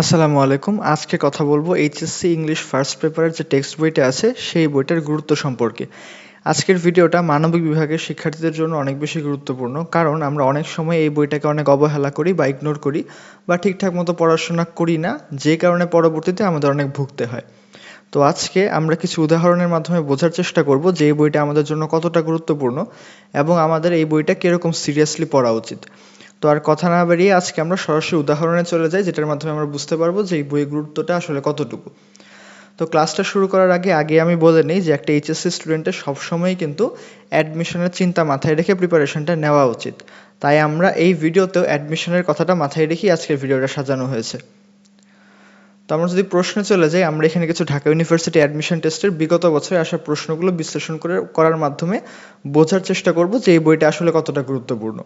আসসালামু আলাইকুম। আজকে কথা বলব এইচএসসি ইংলিশ ফার্স্ট পেপারের যে টেক্সট বইটা আছে, সেই বইটার গুরুত্ব সম্পর্কে। আজকের ভিডিওটা মানবিক বিভাগের শিক্ষার্থীদের জন্য অনেক বেশি গুরুত্বপূর্ণ, কারণ আমরা অনেক সময় এই বইটাকে অনেক অবহেলা করি বা ইগনোর করি বা ঠিকঠাক মতো পড়াশোনা করি না, যে কারণে পরবর্তীতে আমাদের অনেক ভুগতে হয়। তো আজকে আমরা কিছু উদাহরণের মাধ্যমে বোঝার চেষ্টা করব যে এই বইটা আমাদের জন্য কতটা গুরুত্বপূর্ণ এবং আমাদের এই বইটা কীরকম সিরিয়াসলি পড়া উচিত। তো আর কথা না বাড়িয়ে আজকে আমরা সরাসরি উদাহরণে চলে যাই, যেটার মাধ্যমে আমরা বুঝতে পারব যে এই বইয়ের গুরুত্বটা আসলে কতটুকু। তো ক্লাসটা শুরু করার আগে আগে আমি বলে নিই যে একটা এইচএসসি স্টুডেন্টের সবসময়ই কিন্তু অ্যাডমিশনের চিন্তা মাথায় রেখে প্রিপারেশনটা নেওয়া উচিত। তাই আমরা এই ভিডিওতেও অ্যাডমিশনের কথাটা মাথায় রেখেই আজকের ভিডিওটা সাজানো হয়েছে। তো আমরা যদি প্রশ্নে চলে যাই, আমরা এখানে কিছু ঢাকা ইউনিভার্সিটি অ্যাডমিশন টেস্টের বিগত বছরে আসা প্রশ্নগুলো বিশ্লেষণ করে, করার মাধ্যমে বোঝার চেষ্টা করব যে এই বইটা আসলে কতটা গুরুত্বপূর্ণ।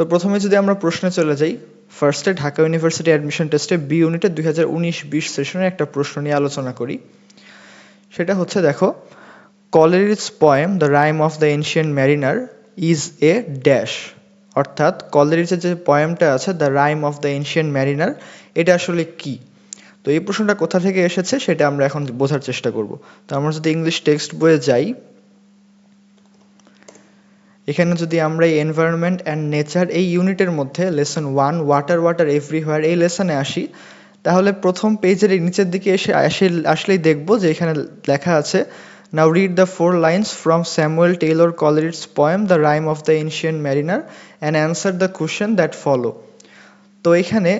তো প্রথমে যদি আমরা প্রশ্নে চলে যাই ফার্স্টে ঢাকা ইউনিভার্সিটি অ্যাডমিশন টেস্টে বি ইউনিটে দুই হাজার উনিশ বিশ সেশনের একটা প্রশ্ন নিয়ে আলোচনা করি। সেটা হচ্ছে, দেখো Coleridge poem the rime of the ancient mariner is a dash অর্থাৎ কলেরিজের যে পয়েমটা আছে the rime of the ancient mariner এটা আসলে কি? তো এই প্রশ্নটা কোথা থেকে এসেছে, সেটা আমরা এখন বোঝার চেষ্টা করব। তো আমরা যদি ইংলিশ টেক্সট বইয়ে যাই এখানে যদি আমরা এই এনভায়রনমেন্ট অ্যান্ড নেচার এই ইউনিটের মধ্যে lesson one water water everywhere এই লেসনে আসি, তাহলে প্রথম পেজের নিচের দিকে এসে আসে, আসলেই দেখব যে এখানে লেখা আছে now read the four lines from Samuel Taylor Coleridge's poem the rime of the ancient mariner and answer the question that follow তো এখানে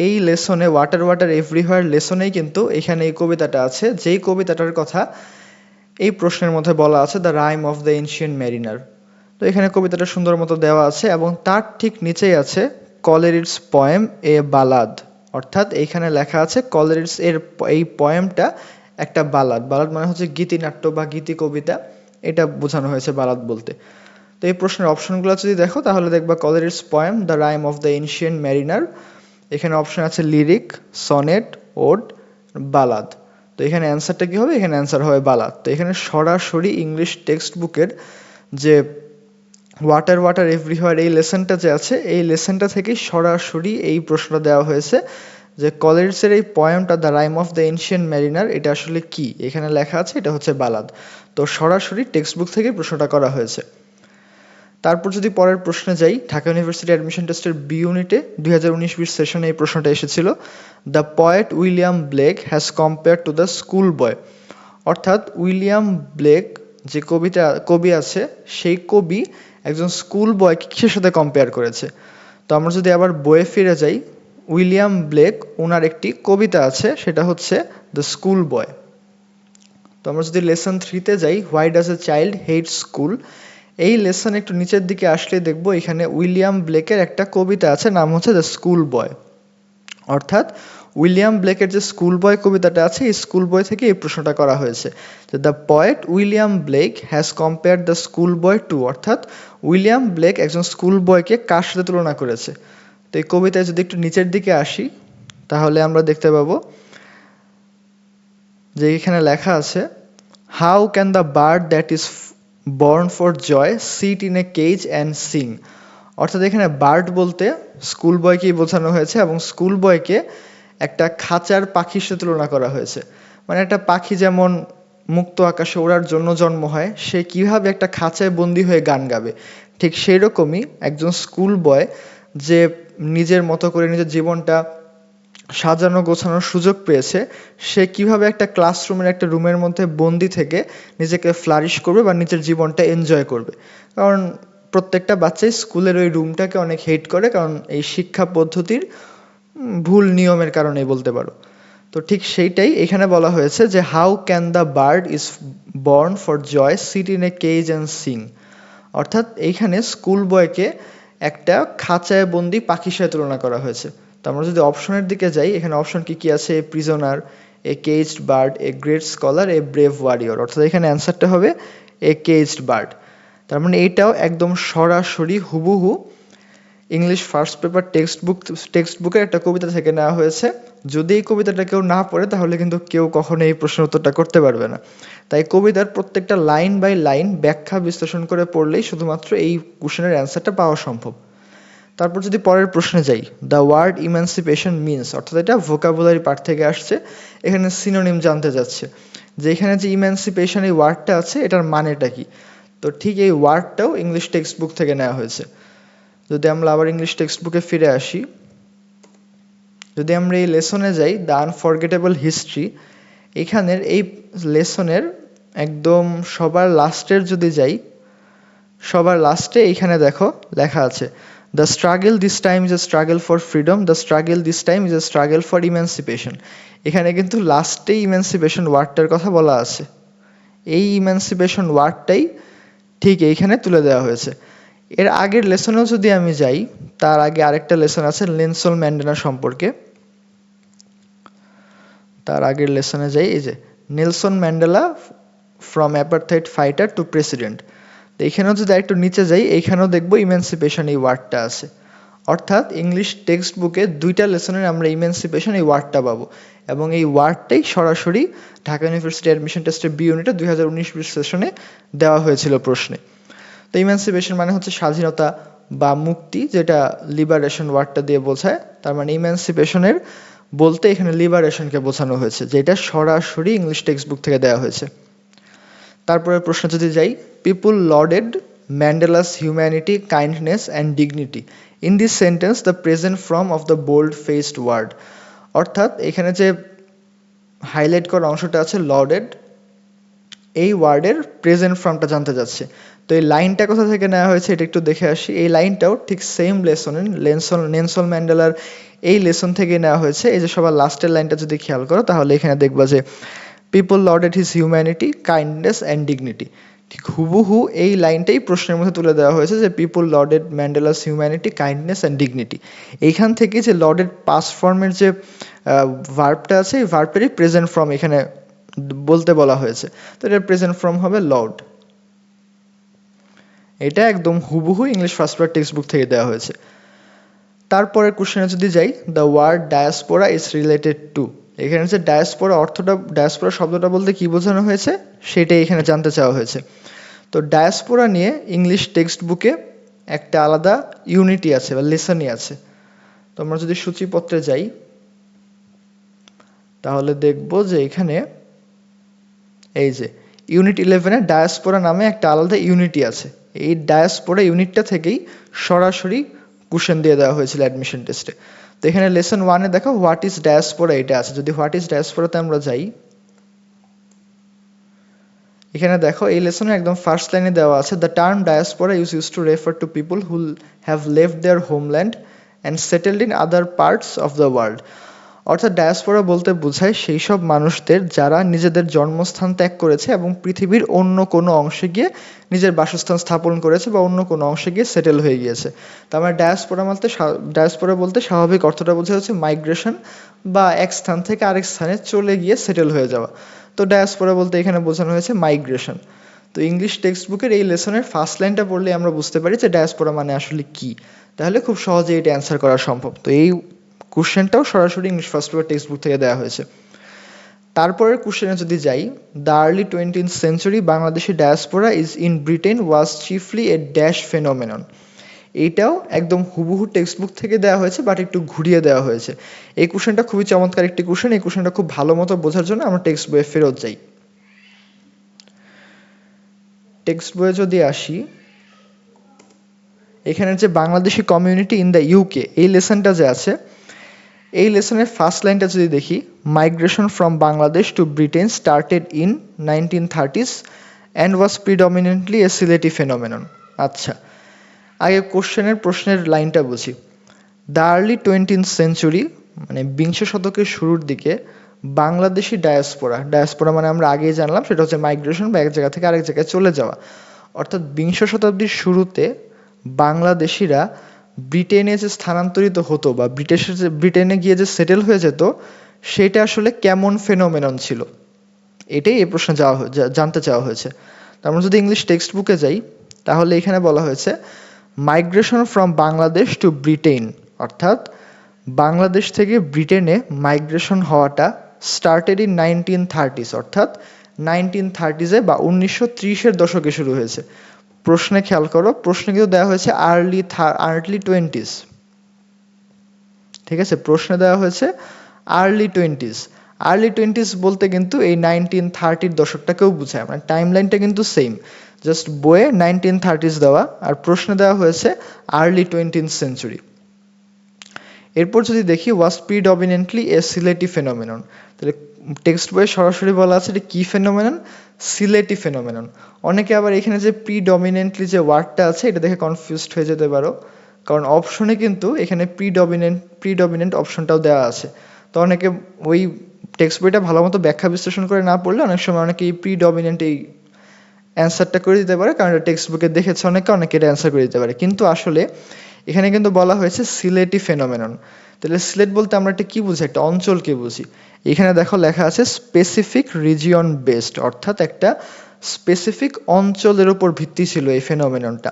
এই লেসনে ওয়াটার ওয়াটার এভরিহোয়ার লেসনেই কিন্তু এখানে এই কবিতাটা আছে, যেই কবিতাটার কথা এই প্রশ্নের মধ্যে বলা আছে the rime of the ancient mariner তো এখানে কবিতাটা সুন্দর মতো দেওয়া আছে এবং তার ঠিক নিচেই আছে কলেরিডস পয়েম এ বালাদ। অর্থাৎ এইখানে লেখা আছে কলেরিডস এর এই পয়েমটা একটা বালাদ। বালাদ মানে হচ্ছে গীতিনাট্য বা গীতি কবিতা। এটা বোঝানো হয়েছে বালাদ বলতে। তো এই প্রশ্নের অপশনগুলো যদি দেখো, তাহলে দেখবা Coleridge's poem, the rime of the ancient mariner. এখানে অপশন আছে লিরিক, সনেট, ওড, বালাদ। তো এখানে অ্যান্সারটা কি হবে? এখানে অ্যান্সার হবে বালাদ। তো এখানে সরাসরি ইংলিশ টেক্সট বুকের যে ওয়াটার ওয়াটার এভরিহোয়ার এই লেসনটা যে আছে, এই লেসনটা থেকেই সরাসরি এই প্রশ্নটা দেওয়া হয়েছে যে কলেরিসের এই পয়েমটা the rime of the ancient mariner এটা আসলে কি? এখানে লেখা আছে, এটা হচ্ছে বালাদ। তো সরাসরি টেক্সট বুক থেকে প্রশ্নটা করা হয়েছে। তারপর যদি পরের প্রশ্নে যাই, ঢাকা ইউনিভার্সিটি অ্যাডমিশন টেস্টের বি ইউনিটে দুই হাজার উনিশ বিশ সেশনে এই প্রশ্নটা এসেছিল। The poet William Blake has compare to the school boy অর্থাৎ উইলিয়াম ব্লেক যে কবিতা, কবি আছে, সেই কবি একজন স্কুল বয়কে কিসের সাথে কম্পেয়ার করেছে? তো আমরা যদি আবার বইয়ে ফিরে যাই, উইলিয়াম ব্লেক ওনার একটি কবিতা আছে, সেটা হচ্ছে দ্য স্কুল বয় তো আমরা যদি লেসন থ্রিতে যাই why does a child hate school এই লেসন একটু নিচের দিকে আসলে দেখব, এখানে উইলিয়াম ব্লেকের একটা কবিতা আছে, নাম হচ্ছে দ্য স্কুল বয় অর্থাৎ উইলিয়াম ব্লেকের যে স্কুল বয় কবিতাটা আছে, এই স্কুল বয় থেকে এই প্রশ্নটা করা হয়েছে। যে the poet William Blake has compare the school boy to অর্থাৎ উইলিয়াম ব্লেক একজন স্কুল বয়কে কার সাথে তুলনা করেছে? তো এই কবিতায় যদি একটু নিচের দিকে আসি, তাহলে আমরা দেখতে পাবো যে এখানে লেখা আছে, how can the bird that is born for joy sit in a cage and sing? অর্থাৎ এখানে বার্ড বলতে স্কুল বয়কেই বোঝানো হয়েছে এবং স্কুল বয়কে একটা খাঁচার পাখির সাথে তুলনা করা হয়েছে। মানে একটা পাখি যেমন মুক্ত আকাশে ওড়ার জন্য জন্ম হয়, সে কীভাবে একটা খাঁচায় বন্দি হয়ে গান গাবে? ঠিক সেই রকমই একজন স্কুল বয় যে নিজের মতো করে নিজের জীবনটা সাজানো, গোছানোর সুযোগ পেয়েছে, সে কীভাবে একটা ক্লাসরুমের একটা রুমের মধ্যে বন্দি থেকে নিজেকে ফ্লারিশ করবে বা নিজের জীবনটা এনজয় করবে। কারণ প্রত্যেকটা বাচ্চাই স্কুলের ওই রুমটাকে অনেক হেট করে, কারণ এই শিক্ষা পদ্ধতির ভুল নিয়মের কারণে বলতে পারো। তো ঠিক সেইটাই এখানে বলা হয়েছে যে how can the bird is born for joy sit in a cage and sing অর্থাৎ এইখানে স্কুল বয়কে একটা খাঁচায় বন্দি পাখির সাথে তুলনা করা হয়েছে। তো আমরা যদি অপশনের দিকে যাই, এখানে অপশন কি কি আছে? A prisoner a caged bird a great scholar a brave warrior অর্থাৎ এখানে অ্যান্সারটা হবে এ কেজড বার্ড তার মানে এটাও একদম সরাসরি হুবহু English first paper text book text বুকের একটা কবিতা থেকে নেওয়া হয়েছে। যদি এই কবিতাটা কেউ না পড়ে, তাহলে কিন্তু কেউ কখনো এই প্রশ্ন উত্তরটা করতে পারবে না। তাই কবিতার প্রত্যেকটা লাইন বাই লাইন ব্যাখ্যা বিশ্লেষণ করে পড়লেই শুধুমাত্র এই কোশ্চেনের অ্যান্সারটা পাওয়া সম্ভব। তারপর যদি পরের প্রশ্নে যাই দ্য ওয়ার্ড ইমানসিপেশন মিনস অর্থাৎ এটা ভোকাবুলারি পার্ট থেকে আসছে, এখানে সিনোনিম জানতে যাচ্ছে। যে এখানে যে ইমানসিপেশন এই ওয়ার্ডটা আছে, এটার মানেটা কি? তো ঠিক এই ওয়ার্ডটাও ইংলিশ টেক্সট বুক থেকে নেওয়া হয়েছে। যদি আমরা আবার ইংলিশ টেক্সট বুকে ফিরে আসি, যদি আমরা এই লেসনে যাই দ্য আনফরগেটেবল হিস্ট্রি এখানের এই লেসনের একদম সবার লাস্টের যদি যাই, সবার লাস্টে এইখানে দেখো লেখা আছে the struggle this time is a struggle for freedom the struggle this time is a struggle for emancipation এখানে কিন্তু লাস্টে ইমানসিপেশন ওয়ার্ডটার কথা বলা আছে। এই ইমানসিপেশন ওয়ার্ডটাই ঠিক এইখানে তুলে দেওয়া হয়েছে। এর আগের লেসনেও যদি আমি যাই, তার আগে আরেকটা লেসন আছে লেনসল ম্যান্ডেলা সম্পর্কে। তার আগের লেসনে যাই, এই যে Nelson Mandela from apartheid fighter to president. তো এখানেও যদি একটু নিচে যাই এইখানেও দেখব ইমেন্সিপেশন এই ওয়ার্ডটা আছে। অর্থাৎ ইংলিশ টেক্সট বুকে দুইটা লেসনের আমরা ইমেন্সিপেশন এই ওয়ার্ডটা পাবো। এবং এই ওয়ার্ডটাই সরাসরি ঢাকা ইউনিভার্সিটি অ্যাডমিশন টেস্টের বি ইউনিটে দুই হাজার উনিশ বিশ সেশনে দেওয়া হয়েছিল প্রশ্নে। তো ইমেন্সিপেশন মানে হচ্ছে স্বাধীনতা বা মুক্তি, যেটা লিবারেশন ওয়ার্ডটা দিয়ে বোঝায়। তার মানে ইমেন্সিপেশনের বলতে এখানে লিবারেশনকে বোঝানো হয়েছে, যেটা সরাসরি ইংলিশ টেক্সট বুক থেকে দেওয়া হয়েছে। তারপরে প্রশ্ন যদি যাই people lorded Mandela's humanity kindness and dignity in this sentence the present form of the bold faced word অর্থাৎ এখানে যে হাইলাইট করা অংশটা আছে লর্ডেড এই ওয়ার্ডের প্রেজেন্ট ফর্মটা জানতে যাচ্ছে। তো এই লাইনটা কোথা থেকে নেওয়া হয়েছে এটা একটু দেখে আসি। এই লাইনটাও ঠিক সেম লেসনে লেনসল নেনসল ম্যান্ডেলার এই লেসন থেকে নেওয়া হয়েছে। এই যে সবার লাস্টের লাইনটা যদি খেয়াল করো, তাহলে এখানে দেখবা যে people lorded his humanity kindness and dignity ঠিক হুবহু এই লাইনটাই প্রশ্নের মধ্যে তুলে দেওয়া হয়েছে যে people lorded Mandela's humanity kindness and dignity এইখান থেকে যে লর্ডেড পাস ফর্মের যে ভার্বটা আছে, এই ভার্বেরই প্রেজেন্ট ফর্ম এখানে বলতে বলা হয়েছে। তো এটার প্রেজেন্ট ফর্ম হবে লর্ড এটা একদম হুবহু English first part text book থেকে দেওয়া হয়েছে। তারপরের কোশ্চেনে যদি যাই the word diaspora is related to এখানে যে ডায়াসপোরা অর্থটা ডায়াসপোরা শব্দটা বলতে কি বোঝানো হয়েছে, সেটাই এখানে জানতে চাওয়া হয়েছে। তো ডায়াসপোরা নিয়ে ইংলিশ টেক্সট বুকে একটা আলাদা ইউনিটি আছে বা লেসনই আছে। তো আমরা যদি সূচিপত্রে যাই, তাহলে দেখব যে এখানে এই যে ইউনিট ইলেভেনে ডায়াসপোরা নামে একটা আলাদা ইউনিটি আছে। এই ডায়াসপোরা ইউনিটটা থেকেই সরাসরি কোশ্চেন দিয়ে দেওয়া হয়েছিল অ্যাডমিশন টেস্টে তো এখানে লেসন ওয়ানে দেখো হোয়াট ইজ ডায়াসপোরা এটা আছে। যদি হোয়াট ইজ ডায়াসপোরাতে আমরা যাই, এখানে দেখো এই লেসনে একদম ফার্স্ট লাইনে দেওয়া আছে the term diaspora use use to refer to people who have left their homeland and settled in other parts of the world অর্থাৎ ডায়াসপোরা বলতে বোঝায় সেই সব মানুষদের যারা নিজেদের জন্মস্থান ত্যাগ করেছে এবং পৃথিবীর অন্য কোনো অংশে গিয়ে নিজের বাসস্থান স্থাপন করেছে বা অন্য কোনো অংশে গিয়ে সেটেল হয়ে গিয়েছে। তার মানে ডায়াসপোরা বলতে ডায়াসপোরা বলতে স্বাভাবিক অর্থটা বোঝা হচ্ছে মাইগ্রেশন বা এক স্থান থেকে আরেক স্থানে চলে গিয়ে সেটেল হয়ে যাওয়া। তো ডায়াসপোরা বলতে এখানে বোঝানো হয়েছে মাইগ্রেশন তো ইংলিশ টেক্সট বুকের এই লেসনের ফার্স্ট লাইনটা পড়লে আমরা বুঝতে পারি যে ডায়াসপোরা মানে আসলে কি। তাহলে খুব সহজে এটা অ্যান্সার করা সম্ভব। তো এই কোশ্চেনটাও সরাসরি English first paper text book থেকে দেওয়া হয়েছে। তারপরের কোশ্চেনে যদি যাই the early twentieth century Bangladeshi diaspora is in Britain was chiefly a dash phenomenon এইটাও একদম হুবহু টেক্সট বুক থেকে দেওয়া হয়েছে বাট একটু ঘুরিয়ে দেওয়া হয়েছে। এই কোশ্চেনটা খুবই চমৎকার একটি কোশ্চেন, এই কোশ্চেনটা খুব ভালো মতো বোঝার জন্য আমরা টেক্সট বইয়ে ফেরত যাই। টেক্সট বইয়ে যদি আসি, এখানে যে Bangladeshi community in the UK এই লেসনটা যে আছে এই লেসনের ফার্স্ট লাইনটা যদি দেখি migration from Bangladesh to Britain started in nineteen thirties and was predominantly a Sylheti phenomenon আচ্ছা আগে কোশ্চেনের প্রশ্নের লাইনটা বুঝি। দ্য আর্লি টোয়েন্টিন সেঞ্চুরি মানে বিংশ শতকের শুরুর দিকে বাংলাদেশি ডায়াসপোরা ডায়াসপোরা মানে আমরা আগেই জানলাম, সেটা হচ্ছে মাইগ্রেশন বা এক জায়গা থেকে আরেক জায়গায় চলে যাওয়া। অর্থাৎ বিংশ শতাব্দীর শুরুতে বাংলাদেশিরা ব্রিটেনে যে স্থানান্তরিত হতো বা ব্রিটিশের যে, ব্রিটেনে গিয়ে যে সেটেল হয়ে যেত, সেটা আসলে কেমন ফেনোমেনন ছিল? এটাই এই প্রশ্নে যাওয়া জানতে চাওয়া হয়েছে। আমরা যদি ইংলিশ টেক্সট বুকে যাই, তাহলে এখানে বলা হয়েছে migration from Bangladesh to Britain অর্থাৎ বাংলাদেশ থেকে ব্রিটেনে মাইগ্রেশন হওয়াটা স্টার্টেড ইন নাইনটিন থার্টিস অর্থাৎ নাইনটিন থার্টিসে বা উনিশশো ত্রিশের দশকে শুরু হয়েছে। প্রশ্নে খেয়াল করো, প্রশ্নে কিন্তু দেওয়া হয়েছে আর্লি আর্লি টোয়েন্টিস ঠিক আছে, প্রশ্নে দেওয়া হয়েছে আর্লি টোয়েন্টিস আর্লি টোয়েন্টিস বলতে কিন্তু এই নাইনটিন থার্টির দশকটাকেও বোঝায় মানে টাইম লাইনটা কিন্তু সেম জাস্ট বইয়ে নাইনটিন থার্টিস দেওয়া, আর প্রশ্নে দেওয়া হয়েছে আর্লি টোয়েন্টিন সেঞ্চুরি এরপর যদি দেখি was predominantly a Sylheti phenomenon তাহলে টেক্সট বইয়ে সরাসরি বলা আছে এটা কী ফেনোমেনন সিলেটি ফেনোমেনন অনেকে আবার এখানে যে প্রিডমিনেন্টলি যে ওয়ার্ডটা আছে, এটা দেখে কনফিউজড হয়ে যেতে পারো। কারণ অপশনে কিন্তু এখানে প্রিডমিনেন্ট প্রিডমিনেন্ট অপশনটাও দেওয়া আছে। তো অনেকে ওই টেক্সট বইটা ভালো মতো ব্যাখ্যা বিশ্লেষণ করে না পড়লে অনেক সময় অনেকে এই প্রিডমিনেন্ট এই অ্যান্সারটা করে দিতে পারে। কারণ এটা টেক্সট বুকে দেখেছে অনেকে অনেকে এটা অ্যান্সার করে দিতে পারে। কিন্তু আসলে এখানে কিন্তু বলা হয়েছে সিলেটি ফেনোমেনন। তাহলে সিলেট বলতে আমরা একটা কি বুঝি? একটা অঞ্চলকে বুঝি? এখানে দেখো লেখা আছে স্পেসিফিক রিজিয়ন বেসড অর্থাৎ একটা স্পেসিফিক অঞ্চলের উপর ভিত্তি ছিল এই ফেনোমেননটা।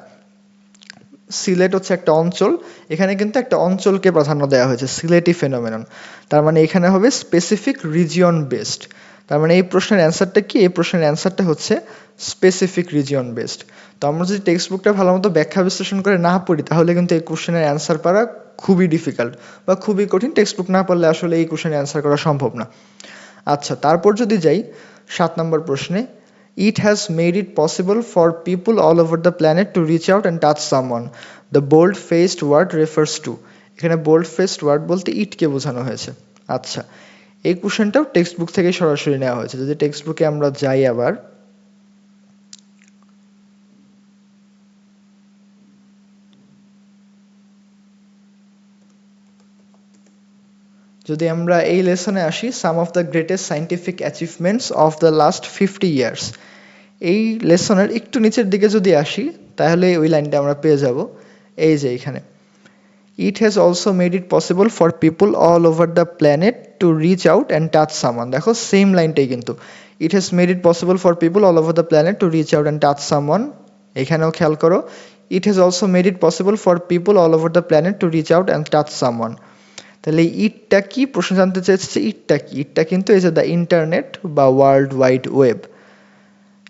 সিলেট হচ্ছে একটা অঞ্চল, এখানে কিন্তু একটা অঞ্চলকে প্রাধান্য দেওয়া হয়েছে, সিলেটি ফেনোমেনন। তার মানে এখানে হবে স্পেসিফিক রিজিয়ন বেসড তার মানে এই প্রশ্নের অ্যান্সারটা কি? এই প্রশ্নের অ্যান্সারটা হচ্ছে স্পেসিফিক রিজিয়ন বেসড তো আমরা যদি টেক্সট বুকটা ভালো মতো ব্যাখ্যা বিশ্লেষণ করে না পড়ি, তাহলে কিন্তু এই কোশ্চেনের অ্যান্সার পারা খুবই ডিফিকাল্ট বা খুবই কঠিন। টেক্সট বুক না পড়লে আসলে এই কোশ্চেনের অ্যান্সার করা সম্ভব না। আচ্ছা তারপর যদি যাই, সাত নম্বর প্রশ্নে it has made it possible for people all over the planet to reach out and touch someone the bold faced word refers to এখানে বোল্ড ফেসড ওয়ার্ড বলতে ইটকে বোঝানো হয়েছে। আচ্ছা এই কোশ্চেনটাও টেক্সট বুক থেকে সরাসরি নেওয়া হয়েছে। যদি টেক্সট বুকে আমরা যাই আবার, যদি আমরা এই লেসনে আসি some of the greatest scientific achievements of the last fifty years এই লেসনের একটু নিচের দিকে যদি আসি, তাহলে ওই লাইনটা আমরা পেয়ে যাব। এই যে এখানে। It has also made it possible for people all over the planet to reach out and touch someone দেখো সেম লাইনটাই কিন্তু। It has made it possible for people all over the planet to reach out and touch someone এখানেও খেয়াল করো। It has also made it possible for people all over the planet to reach out and touch someone তাহলে ইটটা কি? প্রশ্ন জানতে চাইছে ইটটা কি? ইটটা কিন্তু এই যে দ্য ইন্টারনেট বা ওয়ার্ল্ড ওয়াইড ওয়েব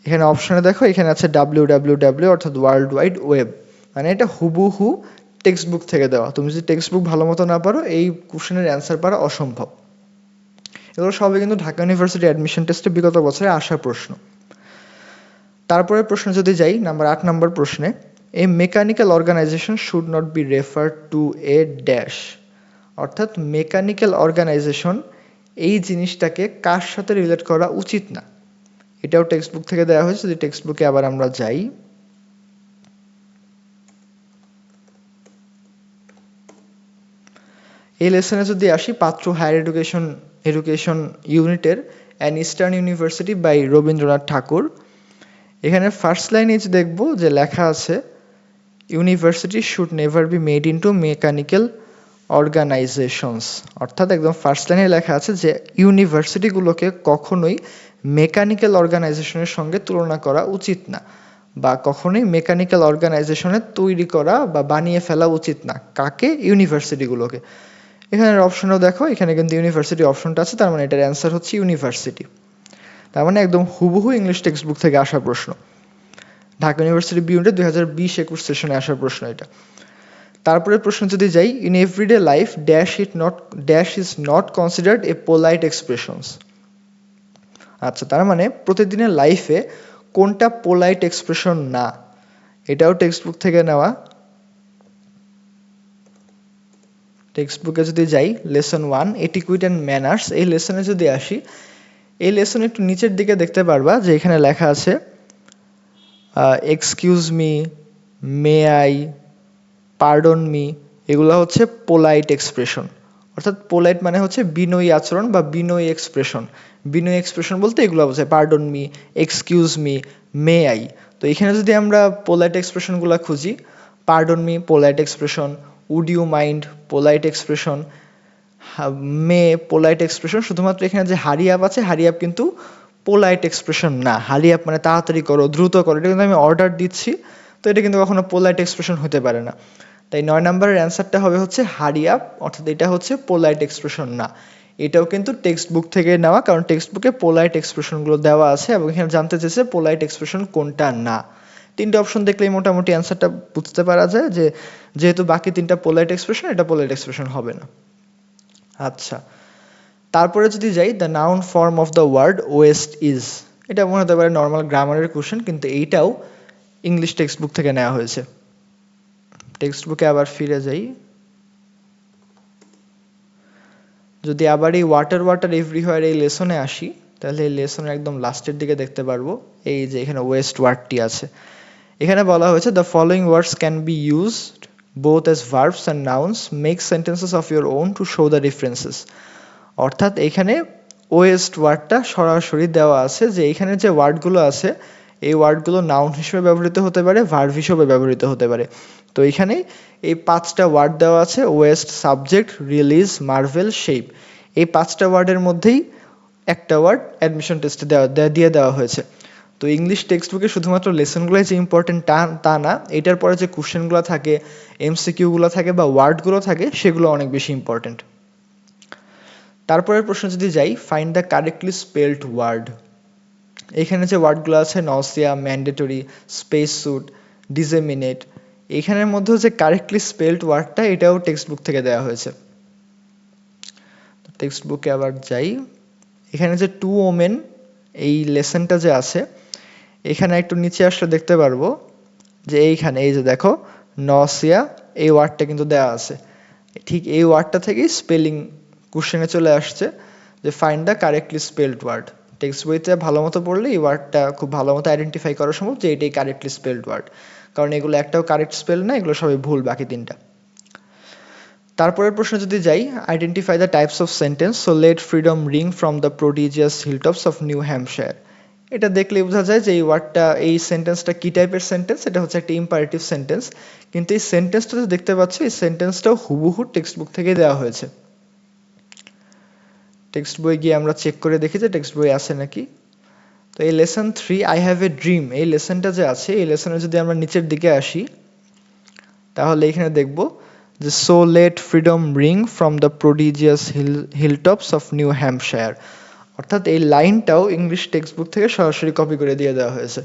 এখানে অপশনে দেখো, এখানে আছে ডাব্লিউ ডাব্লিউ ডাব্লিউ অর্থাৎ ওয়ার্ল্ড ওয়াইড ওয়েব মানে এটা হুবহু টেক্সট বুক থেকে দেওয়া। তুমি যদি টেক্সট বুক ভালো মতো না পারো, এই কোশ্চেনের অ্যান্সার পারা অসম্ভব। এগুলো সবই কিন্তু ঢাকা ইউনিভার্সিটি অ্যাডমিশন টেস্টে বিগত বছরে আসা প্রশ্ন। তারপরে প্রশ্ন যদি যাই নাম্বার আট নম্বর প্রশ্নে a mechanical organisation should not be refer to a dash অর্থাৎ মেকানিক্যাল অর্গানাইজেশন এই জিনিসটাকে কার সাথে রিলেট করা উচিত না। এটাও টেক্সট বুক থেকে দেওয়া হয়েছে, যদি টেক্সট বুকে আবার আমরা যাই এই লেসনে যদি আসি, পাত্র হায়ার এডুকেশন এডুকেশন ইউনিটের an eastern university by Rabindranath Tagore. এখানে ফার্স্ট লাইনে যে দেখব যে লেখা আছে university should never be made into mechanical organisations অর্থাৎ একদম ফার্স্ট লাইনে লেখা আছে যে ইউনিভার্সিটিগুলোকে কখনোই মেকানিক্যাল অর্গানাইজেশনের সঙ্গে তুলনা করা উচিত না, বা কখনোই মেকানিক্যাল অর্গানাইজেশনে তৈরি করা বা বানিয়ে ফেলা উচিত না। কাকে? ইউনিভার্সিটিগুলোকে এখানের অপশনও দেখো, এখানে কিন্তু ইউনিভার্সিটি অপশনটা আছে, তার মানে এটার অ্যান্সার হচ্ছে ইউনিভার্সিটি তার মানে একদম হুবহু ইংলিশ টেক্সট বুক থেকে আসা প্রশ্ন। ঢাকা ইউনিভার্সিটি বিউনিটে দুই হাজার বিশ একুশ সেশনে আসা প্রশ্ন এটা। তারপরে প্রশ্ন যদি যাই in everyday life dash it not dash is not considered a polite expressions আচ্ছা তার মানে প্রতিদিনের লাইফে কোনটা পোলাইট এক্সপ্রেশন না, এটাও টেক্সট বুক থেকে নেওয়া। টেক্সট বুকে যদি যাই, lesson one, etiquette and manners, এই লেসনে যদি আসি, এই লেসন একটু নিচের দিকে দেখতে পারবা, যে এখানে লেখা আছে excuse me may I pardon me এগুলো হচ্ছে পোলাইট এক্সপ্রেশন অর্থাৎ পোলাইট মানে হচ্ছে বিনয়ী আচরণ বা বিনয়ী এক্সপ্রেশন বিনয়ী এক্সপ্রেশন বলতে এগুলো বোঝায় pardon me excuse me may I তো এখানে যদি আমরা পোলাইট এক্সপ্রেশনগুলো খুঁজি pardon me polite expression would you mind polite expression may polite expression শুধুমাত্র এখানে যে হারি আপ আছে, হারি আপ কিন্তু পোলাইট এক্সপ্রেশন না। হারি আপ মানে তাড়াতাড়ি করো, দ্রুত করো। এটা কিন্তু আমি অর্ডার দিচ্ছি, তো এটা কিন্তু কখনো পোলাইট এক্সপ্রেশন হতে পারে না। তাই নয় নম্বরের অ্যান্সারটা হবে হচ্ছে হারি আপ, অর্থাৎ এটা হচ্ছে পোলাইট এক্সপ্রেশন না। এটাও কিন্তু টেক্সট বুক থেকে নেওয়া, কারণ টেক্সট বুকে পোলাইট এক্সপ্রেশনগুলো দেওয়া আছে, এবং এখানে জানতে চেয়েছে পোলাইট এক্সপ্রেশন কোনটা না। তিনটে অপশন দেখলেই মোটামুটি অ্যান্সারটা বুঝতে পারা যায় যে যেহেতু বাকি তিনটা পোলাইট এক্সপ্রেশন এটা পোলাইট এক্সপ্রেশন হবে না। আচ্ছা। তারপরে যদি যাই the noun form of the word waste is এটা মনে হতে পারে নর্মাল গ্রামারের কোশ্চেন কিন্তু এইটাও ইংলিশ টেক্সট বুক থেকে নেওয়া হয়েছে। টেক্সট বুকে আবার ফিরে যাই। যদি আবার এই ওয়াটার ওয়াটার এভরিহোয়ার এই লেসনে আসি, তাহলে এই লেসনের একদম লাস্টের দিকে দেখতে পারব। এই যে এখানে ওয়েস্ট ওয়ার্ডটি আছে। এখানে বলা হয়েছে the following words can be used both as verbs and nouns make sentences of your own to show the differences অর্থাৎ এখানে ওয়েস্ট ওয়ার্ডটা সরাসরি দেওয়া আছে যে এখানে যে ওয়ার্ডগুলো আছে, এই ওয়ার্ডগুলো নাউন হিসেবে ব্যবহৃত হতে পারে ভার্ভ হিসেবে ব্যবহৃত হতে পারে। তো এখানে এই পাঁচটা ওয়ার্ড দেওয়া আছে waste subject release marvel shape এই পাঁচটা ওয়ার্ডের মধ্যেই একটা ওয়ার্ড অ্যাডমিশন টেস্টে দেওয়া, দিয়ে দেওয়া হয়েছে। তো ইংলিশ টেক্সট বুকে শুধুমাত্র লেসনগুলোই যে ইম্পর্টেন্ট তা তা না, এটার পরে যে কোশ্চেনগুলো থাকে এমসিকিউগুলো থাকে বা ওয়ার্ডগুলো থাকে, সেগুলো অনেক বেশি ইম্পর্টেন্ট তারপরের প্রশ্ন যদি যাই find the correctly spelled word এখানে যে ওয়ার্ডগুলো আছে nausea mandatory space suit disseminate এখানের মধ্যেও যে কারেক্টলি স্পেলড ওয়ার্ডটা এটাও টেক্সট বুক থেকে দেওয়া হয়েছে। টেক্সট বুকে আবার যাই, এখানে যে টু ওমেন এই লেসনটা যে আছে এখানে একটু নিচে আসলে দেখতে পারব যে এইখানে, এই যে দেখো নসিয়া এই ওয়ার্ডটা কিন্তু দেওয়া আছে। ঠিক এই ওয়ার্ডটা থেকেই স্পেলিং কোশ্চেনে চলে আসছে যে find the correctly spelled word text বইতে ভালো মতো পড়লে এই ওয়ার্ডটা খুব ভালো মতো আইডেন্টিফাই করা সম্ভব যে এটাই কারেক্টলি স্পেলড ওয়ার্ড কারণ এগুলো একটাও কারেক্ট স্পেল না, এগুলো সবই ভুল বাকি তিনটা। তারপরের প্রশ্ন যদি যাই identify the types of sentence so let freedom ring from the prodigious hilltops of New Hampshire এটা দেখলে বোঝা যায় যে এই ওয়ার্ডটা এই সেন্টেন্সটা কি টাইপের সেন্টেন্স এটা হচ্ছে একটা ইম্পারেটিভ সেন্টেন্স কিন্তু এই সেন্টেন্সটা যে দেখতে পাচ্ছি, এই সেন্টেন্সটাও হুবহু টেক্সট বুক থেকে দেওয়া হয়েছে। টেক্সট বই গিয়ে আমরা চেক করে দেখি যে টেক্সট বই আছে নাকি। তো এই lesson three I have a dream এই লেসনটা যে আছে, এই লেসনে যদি আমরা নিচের দিকে আসি, তাহলে এখানে দেখব যে so let freedom ring from the prodigious hill hilltops of New Hampshire অর্থাৎ এই লাইনটাও ইংলিশ টেক্সট বুক থেকে সরাসরি কপি করে দিয়ে দেওয়া হয়েছে।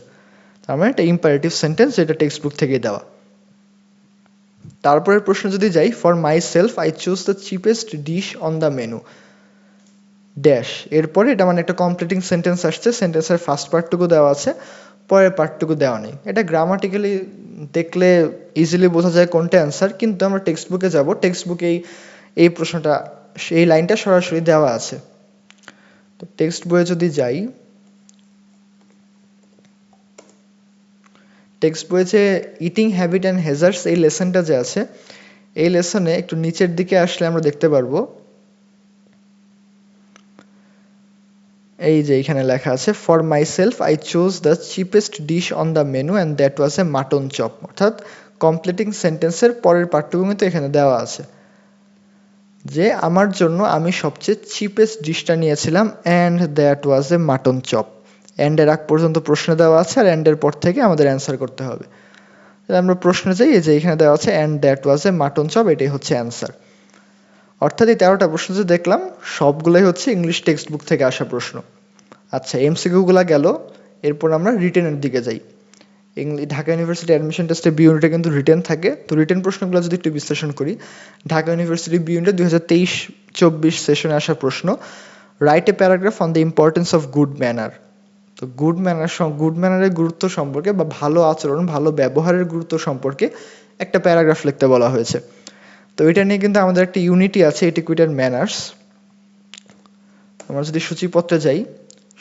তার মানে একটা ইম্পারেটিভ সেন্টেন্স এটা টেক্সট বুক থেকে দেওয়া। তারপরের প্রশ্ন যদি যাই for myself I choose the cheapest dish on the menu dash এরপরে এটা মানে একটা কমপ্লিটিং সেন্টেন্স আসছে সেন্টেন্সের ফার্স্ট পার্টটুকু দেওয়া আছে, পরের পার্টটুকু দেওয়া নেই। এটা গ্রামাটিক্যালি দেখলে ইজিলি বোঝা যায় কোনটা অ্যান্সার কিন্তু আমরা টেক্সট বুকে যাব। টেক্সট বুকে এই প্রশ্নটা, এই লাইনটা সরাসরি দেওয়া আছে। তো টেক্সট বইয়ে যদি যাই টেক্সট বইয়ে ইটিং হ্যাবিট অ্যান্ড হেজার্স এই লেসনটা যে আছে, এই লেসনে একটু নিচের দিকে আসলে আমরা দেখতে পারব। এই যে এখানে লেখা আছে for myself I chose the cheapest dish on the menu and that was a mutton chop অর্থাৎ কমপ্লিটিং সেন্টেন্সের পরের পাঠ্যভূমিতে এখানে দেওয়া আছে। যে আমার জন্য আমি সবচেয়ে চিপেস্ট ডিশটা নিয়েছিলাম and that was a mutton chop অ্যান্ডের আগ পর্যন্ত প্রশ্ন দেওয়া আছে আর অ্যান্ডের পর থেকে আমাদের অ্যান্সার করতে হবে। আমরা প্রশ্নে যাই যে এখানে দেওয়া আছে and that was a mutton chop এটাই হচ্ছে অ্যান্সার অর্থাৎ এই তেরোটা প্রশ্ন যে দেখলাম, সবগুলোই হচ্ছে ইংলিশ টেক্সট বুক থেকে আসা প্রশ্ন। আচ্ছা এমসিকিউগুলো গেল এরপর আমরা রিটেনের দিকে যাই। ঢাকা ইউনিভার্সিটি অ্যাডমিশন টেস্টে বি ইউনিটে কিন্তু রিটেন থাকে। তো রিটেন প্রশ্নগুলো যদি একটু বিশ্লেষণ করি, ঢাকা ইউনিভার্সিটি বি ইউনিটে দুই হাজার তেইশ চব্বিশ সেশনে আসা প্রশ্ন write a paragraph on the importance of good manner তো গুড ম্যানার গুড ম্যানারের গুরুত্ব সম্পর্কে বা ভালো আচরণ, ভালো ব্যবহারের গুরুত্ব সম্পর্কে একটা প্যারাগ্রাফ লিখতে বলা হয়েছে। তো এটা নিয়ে কিন্তু আমাদের একটা ইউনিটি আছে এটিকুইটার ম্যানার্স আমরা যদি সূচিপত্রে যাই,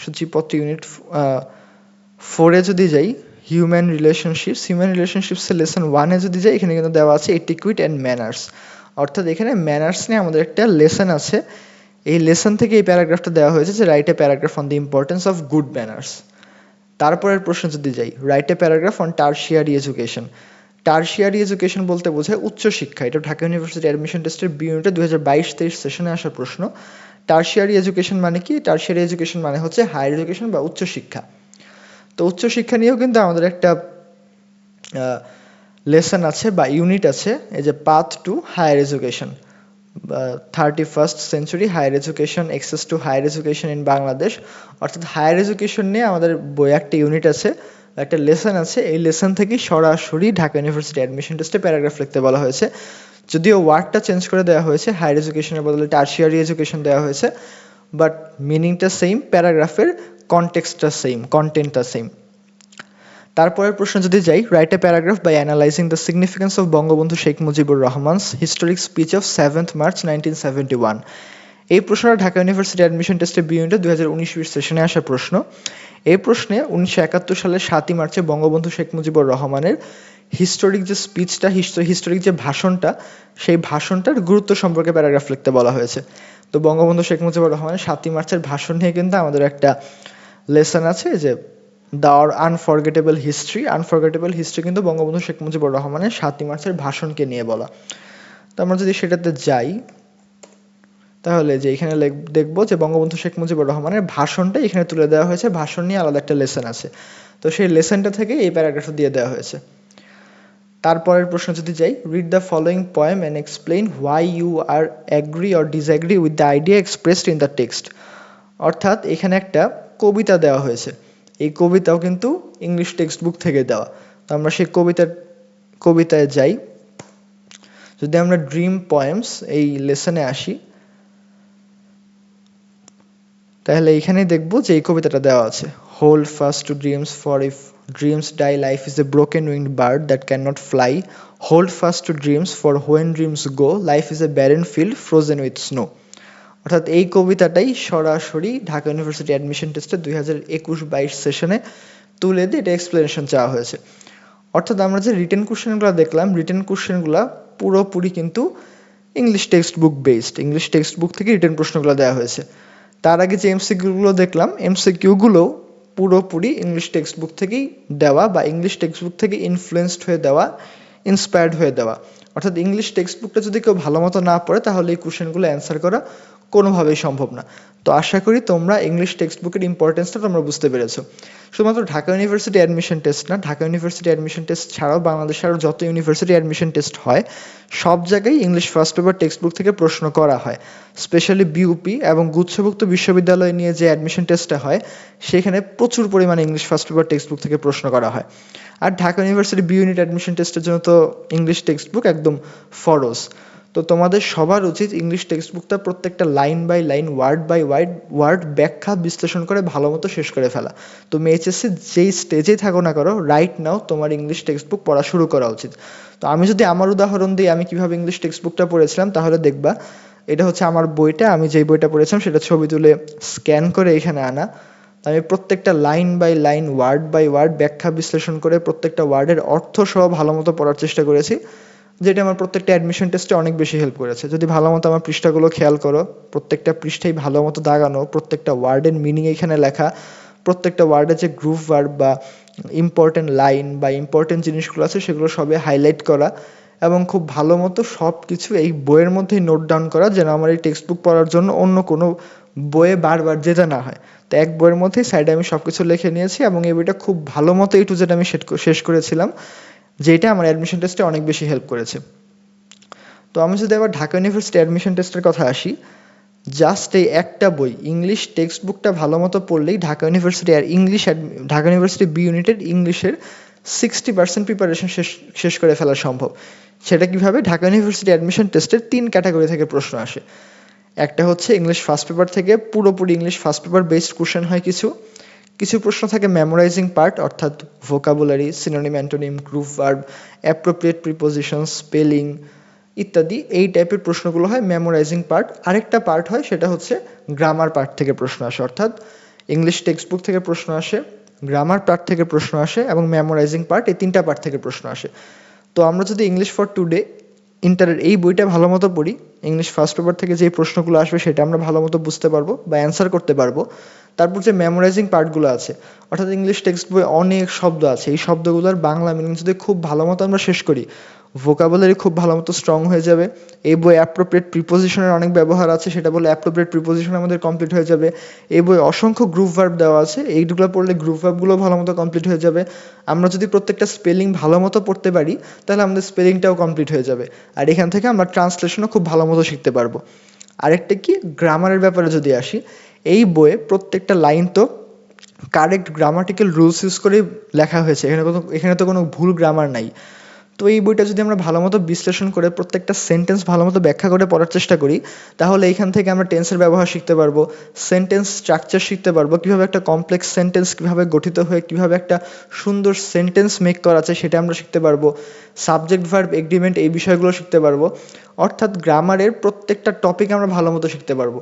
সূচিপত্র ইউনিট ফোরে যদি যাই হিউম্যান রিলেশনশিপস হিউম্যান রিলেশনশিপসের লেসন ওয়ানে যদি যাই, এখানে কিন্তু দেওয়া আছে এটিকুইট অ্যান্ড ম্যানার্স অর্থাৎ এখানে ম্যানার্স নিয়ে আমাদের একটা লেসন আছে। এই লেসন থেকে এই প্যারাগ্রাফটা দেওয়া হয়েছে যে write a paragraph on the importance of good manners তারপরের প্রশ্ন যদি যাই write a paragraph on tertiary education tertiary education বলতে বোঝায় উচ্চশিক্ষা এটা ঢাকা ইউনিভার্সিটি অ্যাডমিশন টেস্টের বি ইউনিটে দু হাজার বাইশ তেইশ সেশনে আসা প্রশ্ন। টার্সিয়ারি এডুকেশন মানে কি? টার্সিয়ারি এডুকেশন মানে হচ্ছে হায়ার এডুকেশন বা উচ্চশিক্ষা তো উচ্চশিক্ষা নিয়েও কিন্তু আমাদের একটা লেসন আছে বা ইউনিট আছে, এই যে path to higher education thirty first century higher education access to higher education in Bangladesh অর্থাৎ হায়ার এডুকেশন নিয়ে আমাদের বই একটা ইউনিট আছে, একটা লেসন আছে। এই লেসন থেকেই সরাসরি ঢাকা ইউনিভার্সিটি অ্যাডমিশন টেস্টে প্যারাগ্রাফ লিখতে বলা হয়েছে। যদিও ওয়ার্ডটা চেঞ্জ করে দেওয়া হয়েছে হায়ার এডুকেশনের বদলে টার্সিয়ারি এডুকেশন দেওয়া হয়েছে বাট মিনিংটা সেম প্যারাগ্রাফের কনটেক্সটটা সেম কন্টেন্টটা সেম তারপরের প্রশ্ন যদি যাই write a paragraph by analysing the significance of Bangabandhu Sheikh Mujibur Rahman's historic speech of seventh March nineteen seventy one এই প্রশ্নটা ঢাকা ইউনিভার্সিটি অ্যাডমিশন টেস্টে বি ইউনিটে দুই হাজার উনিশ সেশনে আসা প্রশ্ন। এই প্রশ্নে উনিশশো একাত্তর সালের সাতই মার্চে বঙ্গবন্ধু শেখ মুজিবুর রহমানের হিস্টোরিক যে স্পিচটা হিস্টোরিক যে ভাষণটা, সেই ভাষণটার গুরুত্ব সম্পর্কে প্যারাগ্রাফ লিখতে বলা হয়েছে। তো বঙ্গবন্ধু শেখ মুজিবুর রহমানের সাতই মার্চের ভাষণ নিয়ে কিন্তু আমাদের একটা লেসন আছে যে the unforgettable history unforgettable history কিন্তু বঙ্গবন্ধু শেখ মুজিবুর রহমানের সাতই মার্চের ভাষণকে নিয়ে বলা। তো আমরা যদি সেটাতে যাই, তাহলে যে এখানে দেখব যে বঙ্গবন্ধু শেখ মুজিবুর রহমানের ভাষণটা এখানে তুলে দেওয়া হয়েছে, ভাষণ নিয়ে আলাদা একটা লেসন আছে। তো সেই লেসনটা থেকে এই প্যারাগ্রাফটা দিয়ে দেওয়া হয়েছে। তারপরের প্রশ্ন যদি যাই read the following poem and explain why you are agree or disagree with the idea expressed in the text অর্থাৎ এখানে একটা কবিতা দেওয়া হয়েছে। এই কবিতাও কিন্তু ইংলিশ টেক্সট বুক থেকে দেওয়া। তো আমরা সেই কবিতার, কবিতায় যাই। যদি আমরা ড্রিম পয়েমস এই লেসনে আসি, তাহলে এইখানে দেখব যে এই কবিতাটা দেওয়া আছে। Hold fast to dreams for if dreams die life is a broken winged bird that can not fly hold fast to dreams for when dreams go life is a barren field frozen with snow অর্থাৎ এই কবিতাটাই সরাসরি Dhaka university admission টেস্টে দুই হাজার একুশ বাইশ সেশনে তুলে দিয়ে এটা এক্সপ্লেনেশন চাওয়া হয়েছে। অর্থাৎ আমরা যে রিটেন কোশ্চেনগুলো দেখলাম রিটেন কোশ্চেনগুলো পুরোপুরি কিন্তু English text book based English text book থেকে রিটেন প্রশ্নগুলো দেওয়া হয়েছে। তার আগে যে এমসিকিউগুলো দেখলাম এমসিকিউগুলো পুরোপুরি ইংলিশ টেক্সট বুক থেকেই দেওয়া বা ইংলিশ টেক্সট বুক থেকে ইনফ্লুয়েসড হয়ে দেওয়া ইন্সপায়ার্ড হয়ে দেওয়া। অর্থাৎ ইংলিশ টেক্সট বুকটা যদি কেউ ভালো মতো না পড়ে, তাহলে এই কোশ্চেনগুলো অ্যান্সার করা কোনোভাবেই সম্ভব না। তো আশা করি তোমরা ইংলিশ টেক্সট বুকের ইম্পর্টেন্সটা তোমরা বুঝতে পেরেছ। শুধুমাত্র ঢাকা ইউনিভার্সিটি অ্যাডমিশন টেস্ট না, ঢাকা ইউনিভার্সিটি অ্যাডমিশন টেস্ট ছাড়াও বাংলাদেশে আরও যত ইউনিভার্সিটি অ্যাডমিশন টেস্ট হয়, সব জায়গায় English first paper text book থেকে প্রশ্ন করা হয়। স্পেশালি বিউপি এবং গুচ্ছভুক্ত বিশ্ববিদ্যালয় নিয়ে যে অ্যাডমিশন টেস্টটা হয়, সেখানে প্রচুর পরিমাণে English first paper text book থেকে প্রশ্ন করা হয়। আর Dhaka university B unit admission টেস্টের জন্য তো ইংলিশ টেক্সট বুক একদম ফরজ। তো তোমাদের সবার উচিত ইংলিশ টেক্সট বুকটা প্রত্যেকটা line by line word by word word ব্যাখ্যা বিশ্লেষণ করে ভালো মতো শেষ করে ফেলা। তুমি এইচএসসি যেই স্টেজেই থাকো না করো রাইট নাও তোমার ইংলিশ টেক্সট বুক পড়া শুরু করা উচিত। তো আমি যদি আমার উদাহরণ দিই, আমি কীভাবে ইংলিশ টেক্সট বুকটা পড়েছিলাম, তাহলে দেখবা, এটা হচ্ছে আমার বইটা, আমি যেই বইটা পড়েছিলাম সেটা ছবি তুলে স্ক্যান করে এখানে আনা। আমি প্রত্যেকটা line by line word by word ব্যাখ্যা বিশ্লেষণ করে প্রত্যেকটা ওয়ার্ডের অর্থ সহ ভালো মতো পড়ার চেষ্টা করেছি। যেটা আমার প্রত্যেকটা অ্যাডমিশন টেস্টে অনেক বেশি হেল্প করেছে। যদি ভালো মতো আমার পৃষ্ঠাগুলো খেয়াল করো, প্রত্যেকটা পৃষ্ঠাই ভালো মতো দাগানো, প্রত্যেকটা ওয়ার্ডের মিনিং এখানে লেখা, প্রত্যেকটা ওয়ার্ডের যে গ্রুপ ওয়ার্ড বা ইম্পর্টেন্ট লাইন বা ইম্পর্টেন্ট জিনিসগুলো আছে, সেগুলো সবে হাইলাইট করা এবং খুব ভালো মতো সব কিছু এই বইয়ের মধ্যেই নোট ডাউন করা, যেন আমার এই টেক্সট বুক পড়ার জন্য অন্য কোনো বইয়ে বারবার যেতে না হয়। তো এক বইয়ের মধ্যেই সাইডে আমি সব কিছু লিখে নিয়েছি এবং এই বইটা খুব ভালো মতো এই টু জেড আমি শেষ করেছিলাম। যেটা আমার অ্যাডমিশন টেস্টে অনেক বেশি হেল্প করেছে। তো আমি যদি আবার ঢাকা ইউনিভার্সিটি অ্যাডমিশন টেস্টের কথা আসি জাস্ট এই একটা বই ইংলিশ টেক্সট বুকটা ভালো মতো পড়লেই ঢাকা ইউনিভার্সিটি আর English Dhaka university B united ইংলিশের সিক্সটি পার্সেন্ট প্রিপারেশন শেষ শেষ করে ফেলা সম্ভব। সেটা কীভাবে? ঢাকা ইউনিভার্সিটি অ্যাডমিশন টেস্টের তিন ক্যাটাগরি থেকে প্রশ্ন আসে। একটা হচ্ছে ইংলিশ ফার্স্ট পেপার থেকে পুরোপুরি English first paper based question হয় কিছু। কিছু প্রশ্ন থাকে মেমোরাইজিং পার্ট অর্থাৎ vocabulary synonym antonym group verb appropriate preposition spelling ইত্যাদি, এই টাইপের প্রশ্নগুলো হয় মেমোরাইজিং পার্ট আরেকটা পার্ট হয়, সেটা হচ্ছে গ্রামার পার্ট থেকে প্রশ্ন আসে, অর্থাৎ ইংলিশ টেক্সট বুক থেকে প্রশ্ন আসে গ্রামার পার্ট থেকে প্রশ্ন আসে এবং মেমোরাইজিং পার্ট এই তিনটা পার্ট থেকে প্রশ্ন আসে। তো আমরা যদি ইংলিশ ফর টুডে ইন্টারের এই বইটা ভালো মতো পড়ি ইংলিশ ফার্স্ট পেপার থেকে যে প্রশ্নগুলো আসবে সেটা আমরা ভালো মতো বুঝতে পারব বা অ্যান্সার করতে পারব। তারপর যে মেমোরাইজিং পার্টগুলো আছে, অর্থাৎ ইংলিশ টেক্সট বই অনেক শব্দ আছে। এই শব্দগুলোর বাংলা মিনিং যদি খুব ভালো মতো আমরা শেষ করি ভোকাবুলারি খুব ভালো মতো স্ট্রং হয়ে যাবে। এই বই অ্যাপ্রোপ্রিয়েট প্রিপোজিশনের অনেক ব্যবহার আছে, সেটা বলে অ্যাপ্রোপ্রিয়েট প্রিপোজিশন আমাদের কমপ্লিট হয়ে যাবে। এই বই অসংখ্য গ্রুপ ভার্ব দেওয়া আছে, এইগুলো পড়লে গ্রুপ ভার্বগুলো ভালো মতো কমপ্লিট হয়ে যাবে। আমরা যদি প্রত্যেকটা স্পেলিং ভালো মতো পড়তে পারি, তাহলে আমাদের স্পেলিংটাও কমপ্লিট হয়ে যাবে। আর এখান থেকে আমরা ট্রান্সলেশনও খুব ভালো মতো শিখতে পারব। আরেকটা কি? গ্রামারের ব্যাপারে যদি আসি, এই বইয়ে প্রত্যেকটা লাইন তো কারেক্ট গ্রামাটিক্যাল রুলস ইউজ করেই লেখা হয়েছে। এখানে কোনো, এখানে তো কোনো ভুল গ্রামার নাই। তো এই বইটা যদি আমরা ভালো মতো বিশ্লেষণ করে প্রত্যেকটা সেন্টেন্স ভালো মতো ব্যাখ্যা করে পড়ার চেষ্টা করি, তাহলে এইখান থেকে আমরা টেন্সের ব্যবহার শিখতে পারব সেন্টেন্স স্ট্রাকচার শিখতে পারব, কীভাবে একটা কমপ্লেক্স সেন্টেন্স কীভাবে গঠিত হয়ে কীভাবে একটা সুন্দর সেন্টেন্স মেক করা আছে সেটা আমরা শিখতে পারব সাবজেক্ট ভার্ব এগ্রিমেন্ট এই বিষয়গুলো শিখতে পারব। অর্থাৎ গ্রামারের প্রত্যেকটা টপিক আমরা ভালো মতো শিখতে পারব।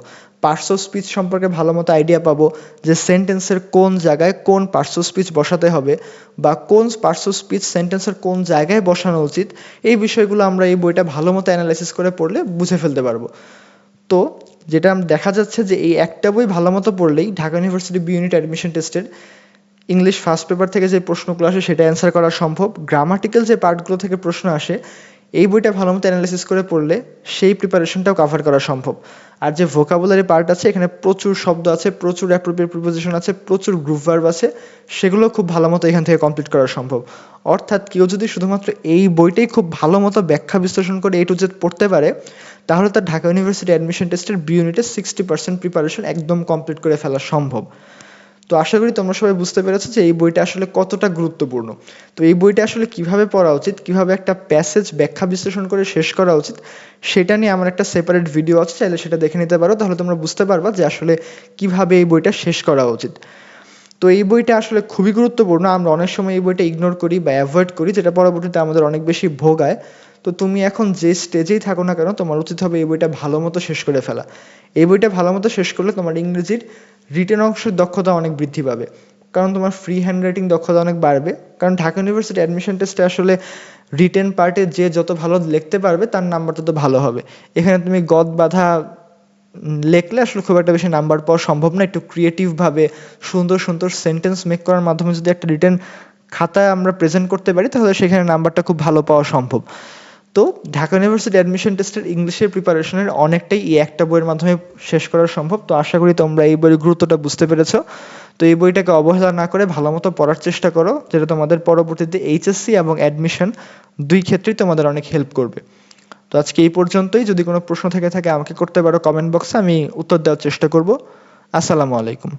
অফ স্পিচ সম্পর্কে ভালো মতো আইডিয়া পাবো যে সেন্টেন্সের কোন জায়গায় কোন অফ স্পিচ বসাতে হবে বা কোন অফ স্পিচ সেন্টেন্সের কোন জায়গায় বসানো উচিত, এই বিষয়গুলো আমরা এই বইটা ভালো মতো অ্যানালাইসিস করে পড়লে বুঝে ফেলতে পারব। তো যেটা দেখা যাচ্ছে যে এই একটা বই ভালো মতো পড়লেই Dhaka university B unit admission টেস্টের ইংলিশ ফার্স্ট পেপার থেকে যে প্রশ্নগুলো আসে সেটা অ্যান্সার করা সম্ভব। গ্রামাটিক্যাল যে পার্টগুলো থেকে প্রশ্ন আসে এই বইটা ভালো মতো অ্যানালাইসিস করে পড়লে সেই প্রিপারেশনটাও কাভার করা সম্ভব। আর যে ভোকাবুলারি পার্ট আছে, এখানে প্রচুর শব্দ আছে, প্রচুর অ্যাপ্রোপ্রিয়েট প্রিপোজিশন আছে, প্রচুর গ্রুপ ভার্ব আছে, সেগুলো খুব ভালো মতো এখান থেকে কমপ্লিট করা সম্ভব। অর্থাৎ কেউ যদি শুধুমাত্র এই বইটাই খুব ভালো মতো ব্যাখ্যা বিশ্লেষণ করে এ টু জেড পড়তে পারে, তাহলে তার ঢাকা ইউনিভার্সিটি অ্যাডমিশন টেস্টের বি ইউনিটের সিক্সটি পার্সেন্ট প্রিপারেশন একদম কমপ্লিট করে ফেলা সম্ভব। তো আশা করি তোমরা সবাই বুঝতে পেরেছ যে এই বইটা আসলে কতটা গুরুত্বপূর্ণ। তো এই বইটা আসলে কীভাবে পড়া উচিত, কীভাবে একটা প্যাসেজ ব্যাখ্যা বিশ্লেষণ করে শেষ করা উচিত, সেটা নিয়ে আমার একটা সেপারেট ভিডিও আছে, চাইলে সেটা দেখে নিতে পারো, তাহলে তোমরা বুঝতে পারবা যে আসলে কীভাবে এই বইটা শেষ করা উচিত। তো এই বইটা আসলে খুবই গুরুত্বপূর্ণ, আমরা অনেক সময় এই বইটা ইগনোর করি বা অ্যাভয়েড করি, যেটা পরবর্তীতে আমাদের অনেক বেশি ভোগায়। তো তুমি এখন যে স্টেজেই থাকো না কেন, তোমার উচিত হবে এই বইটা ভালো মতো শেষ করে ফেলা। এই বইটা ভালো মতো শেষ করলে তোমার ইংরেজির রিটেন অংশের দক্ষতা অনেক বৃদ্ধি পাবে। কারণ তোমার ফ্রি হ্যান্ড রাইটিং দক্ষতা অনেক বাড়বে। কারণ ঢাকা ইউনিভার্সিটি অ্যাডমিশন টেস্টে আসলে রিটেন পার্টে যে যত ভালো লিখতে পারবে, তার নাম্বার তত ভালো হবে। এখানে তুমি গদ বাঁধা লেখলে আসলে খুব একটা বেশি নাম্বার পাওয়া সম্ভব না। একটু ক্রিয়েটিভভাবে সুন্দর সুন্দর সেন্টেন্স মেক করার মাধ্যমে যদি একটা রিটেন খাতায় আমরা প্রেজেন্ট করতে পারি, তাহলে সেখানে নাম্বারটা খুব ভালো পাওয়া সম্ভব। তো ঢাকা ইউনিভার্সিটি অ্যাডমিশন টেস্টের ইংলিশের প্রিপারেশনের অনেকটাই এই একটা বইয়ের মাধ্যমে শেষ করা সম্ভব। তো আশা করি তোমরা এই বইয়ের গুরুত্বটা বুঝতে পেরেছ। তো এই বইটাকে অবহেলা না করে ভালো মতো পড়ার চেষ্টা করো, যেটা তোমাদের পরবর্তীতে এইচএসসি এবং অ্যাডমিশন দুই ক্ষেত্রেই তোমাদের অনেক হেল্প করবে। তো আজকে এই পর্যন্তই। যদি কোনো প্রশ্ন থেকে থাকে আমাকে করতে পারো কমেন্ট বক্সে আমি উত্তর দেওয়ার চেষ্টা করব। আসসালামু আলাইকুম।